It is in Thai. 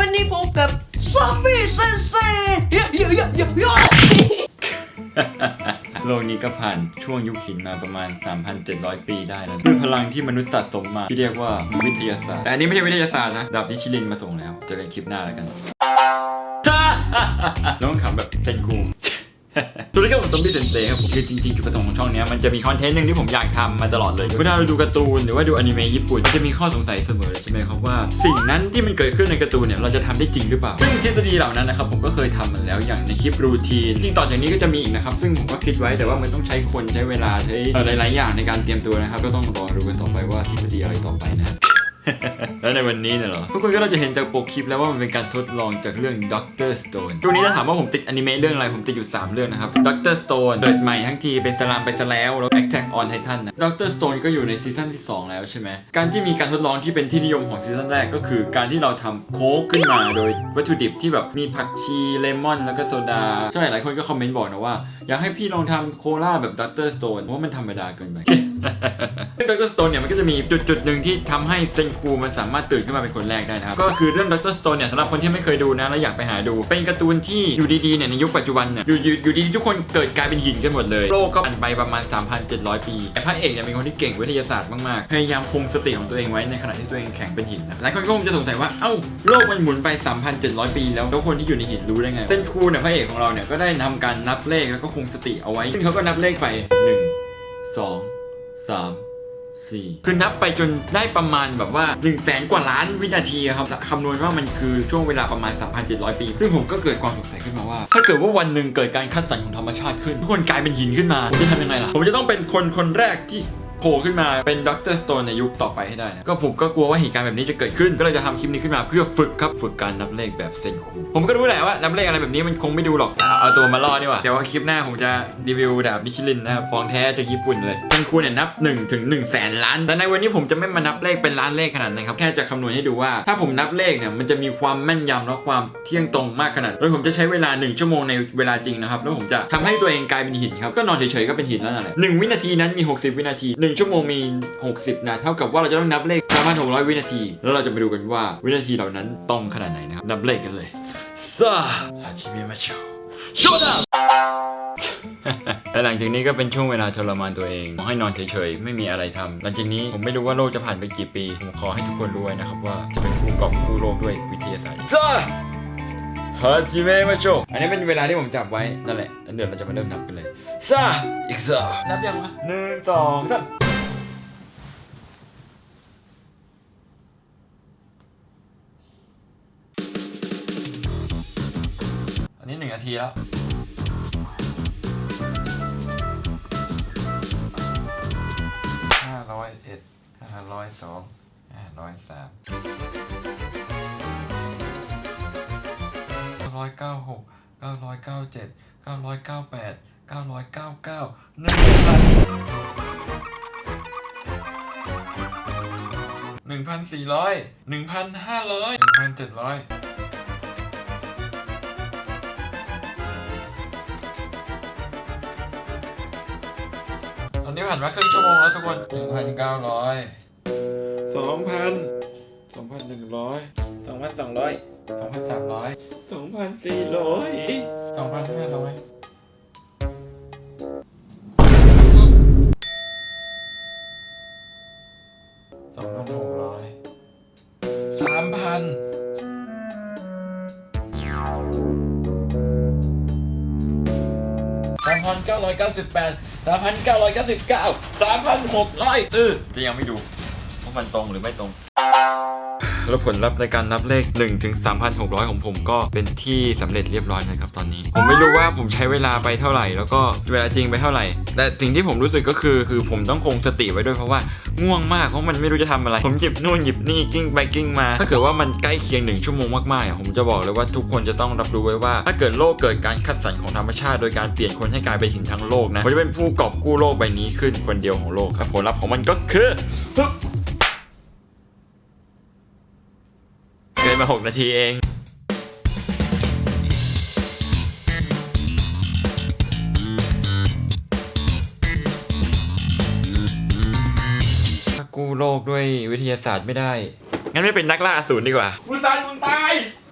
วันนี้พบกับซอมบี้เซนเซ่เยอะเยอะเยอะเยอะเยโลกนี้ก็ผ่านช่วงยุคหินมาประมาณ 3,700 ปีได้แล้วด้วยพลังที่มนุษย์สะสมมาที่เรียกว่าวิทยาศาสตร์ แต่อันนี้ไม่ใช่วิทยาศาสตร์นะ ดับดิชิลินมาส่งแล้ว เจอกันคลิปหน้าแล้วกัน น้องขำแบบเซนคู สวัสดีครับผมซอมบี้เซนเซครับผมคือจริงๆจุดประสงค์ของช่องนี้มันจะมีคอนเทนต์หนึ่งที่ผมอยากทำมาตลอดเลยเวลาเราดูการ์ตูนหรือว่าดูอนิเมะญี่ปุ่นจะมีข้อสงสัยเสมอใช่ไหมครับว่า สิ่งนั้นที่มันเกิดขึ้นในการ์ตูนเนี่ยเราจะทำได้จริงหรือเปล่าซึ่งทฤษฎีเหล่านั้นนะครับผมก็เคยทำมาแล้วอย่างในคลิปรูทีนจริงต่อจากนี้ก็จะมีอีกนะครับซึ่งผมก็คิดไว้แต่ว่ามันต้องใช้คนใช้เวลาใช้หลายๆอย่างในการเตรียมตัวนะครับก็ต้องรอดูกันต่อไปว่าทฤษฎีอะไรต่อไปนะ แล้วในวันนี้เนี่ยเหรอ ทุกคนก็น่าจะเห็นจากปกคลิปแล้วว่ามันเป็นการทดลองจากเรื่อง Doctor Stone ช่วงนี้ถ้าถามว่าผมติดอนิเมะเรื่องอะไร ผมติดอยู่ 3 เรื่องนะครับ Doctor Stone เกิดใหม่ทั้งทีเป็นสลามไปซะแล้ว แล้ว Attack on Titan นะ Doctor Stone ก็อยู่ในซีซั่นที่ 2 แล้วใช่ไหม การที่มีการทดลองที่เป็นที่นิยมของซีซั่นแรกก็คือ การที่เราทำโค้กขึ้นมาโดยวัตถุดิบที่แบบมีผักชีเลมอน แล้วก็โซดาใช่หลายคนก็คอมเมนต์บอกนะว่าอยากให้พี่ลองทำโคลาแบบ Doctor Stone เพราะมันธรรมดาเกินไป ซึ่องดรสโตนเนี่ยมันก็จะมีจุดจุดหนึ่งที่ทำให้เซนคูมันสามารถตื่นขึ้นมาเป็นคนแรกได้นะครับ ก็คือเรื่องดรสโตนเนี่ยสำหรับคนที่ไม่เคยดูนะแล้วอยากไปหาดู เป็นการ์ตูนที่อยู่ดีๆเนี่ยในยุคปัจจุบันเนี่ยอยู่อยู่ดีๆทุกคนเกิดกลายเป็นหินกันหมดเลยโลกก็ผ่านไปประมาณ 3,700 ปีแต่พระเอกเนี่ยเป็นคนที่เก่งวิทยาศาสตร์มากๆพยายามคงสติของตัวเองไว้ในขณะที่ตัวเองแข็งเป็นหินนะหลายคนก็คงจะสงสัยว่าเอ้าโลกมันหมุนไป 3,700 ปีแล้วแล้วคนที่อยู่ในหินรู้ได้ไงเซนคูเนี่ยพระเอกของเราเนี่ยก็ได้ทำการนับเลขแล้วก็คงสติเอาไว้ซึ่งเขาก็นับเลขไปหนึ่ง สามสี่คือนับไปจนได้ประมาณแบบว่า1นึ่งแสนกว่าล้านวินาทีครับคำนวณว่ามันคือช่วงเวลาประมาณ 3,700 ปี ซึ่งผมก็เกิดความสงสัยขึ้นมาว่า ถ้าเกิดว่าวันหนึ่งเกิดการคัดสรรของธรรมชาติขึ้น ทุกคนกลายเป็นหินขึ้นมา ผมจะทำยังไงล่ะ ผมจะต้องเป็นคนคนแรกที่ โผล่ขึ้นมาเป็นด็อกเตอร์สโตนในยุคต่อไปให้ได้นะก็ผมก็กลัวว่าเหตุการณ์แบบนี้จะเกิดขึ้น ก็เลยจะทำคลิปนี้ขึ้นมาเพื่อฝึกครับฝึกการนับเลขแบบเซนคูผมก็รู้แหละว่านับเลขอะไรแบบนี้มันคงไม่ดูหรอกเอาตัวมาล่อดีกว่าเดี๋ยวว่าคลิปหน้าผมจะรีวิวดาบมิชลินนะครับของแท้จากญี่ปุ่นเลยเซนคูเนี่ยนับ1ถึง1แสนล้านแต่ในวันนี้ผมจะไม่มานับเลขเป็นล้านเลขขนาดนั้นครับแค่จะคำนวณให้ดูว่า ถ้าผมนับเลขเนี่ยมันจะมีความแม่นยำและความเที่ยงตรงมากขนาดโดยผมจะใช้เวลา 1 ชั่วโมงในเวลาจริงนะครับแล้วผมจะทำให้ตัวเองกลายเป็นหินครับก็นอนเฉยๆก็เป็นหินแล้วนั่นแหละหนึ่งวินาทีนั้นมี 60 วินาที1 ชั่วโมงมี 60นะเท่ากับว่าเราจะต้องนับเลข3,600 วินาที แล้วเราจะไปดูกันว่าวินาทีเหล่านั้นตรงขนาดไหนนะครับ นับเลขกันเลยซาฮาจิเมะมาโชโชดาและหลังจากนี้ก็เป็นช่วงเวลาทรมานตัวเองขอให้นอนเฉยๆ ไม่มีอะไรทำหลังจากนี้ผมไม่รู้ว่าโลกจะผ่านไปกี่ปี ผมขอให้ทุกคนรู้ไว้นะครับว่าจะเป็นผู้กอบกู้โลกด้วยวิทยาศาสตร์ซาฮาจิเมะมาโชอันนี้เป็นเวลาที่ผมจับไว้นั่นแหละแล้วเดี๋ยวเราจะมาเริ่มนับกันเลยซาอีกซานับยังวะหนึ่งสองสาม นนี้หนึ่งนาทีแล้วห้าร้อยเอ็ดห้าร้อยสองห้าร้อยสามเก้าร้อยเก้าหกเก้าร้อยเก้าเจ็ดเก้าร้อยเก้าแปดเก้าร้อยเก้าเก้าหนึ่งพันหนึ่งพันสี่ร้อยหนึ่งพันห้าร้อยหนึ่งพันเจ็ดร้อย อนนี้ผ่านมาครึ่งชั่วโมงแล้วทุกคนหนึ่งพันเก้าร้อยสองพันสองพันหนึ่งร้อยสองพันสองร้อยสองพันสามร้อยสองพันสี่ร้อยสองพันห้าร้อยสองพันหกร้อยสามพันสามพันเก้าร้อยเก้าสิบแปด สามพันเก้าร้อยเก้าสิบเก้าสามพันหกร้อยเออจะยังไม่ดูว่ามันตรงหรือไม่ตรง แล้วผลลัพธ์ในการนับเลข 1 ถึง 3,600 ของผมก็เป็นที่สำเร็จเรียบร้อยนะครับตอนนี้ ผมไม่รู้ว่าผมใช้เวลาไปเท่าไหร่ แล้วก็เวลาจริงไปเท่าไหร่ แต่สิ่งที่ผมรู้สึกก็คือ คือผมต้องคงสติไว้ด้วยเพราะว่าง่วงมากเพราะมันไม่รู้จะทำอะไร ผมหยิบนู่นหยิบนี่กิ้งไปกิ้งมา ถ้าเกิดว่ามันใกล้เคียงหนึ่งชั่วโมงมากๆอะผมจะบอกเลยว่าทุกคนจะต้องรับรู้ไว้ว่า ถ้าเกิดโลกเกิดการคัดสรรของธรรมชาติ โดยการเปลี่ยนคนให้กลายเป็นหินทั้งโลกนะผมจะเป็นผู้กอบกู้โลกใบนี้ขึ้นคนเดียวของโลกครับผลลัพธ์ของมันก็คือปึ๊บ เกิน มา 6 นาทีเองถ้ากู้โลกด้วยวิทยาศาสตร์ไม่ได้ งั้นไม่เป็นนักล่าอสูรดีกว่าคุณตายคุณตาย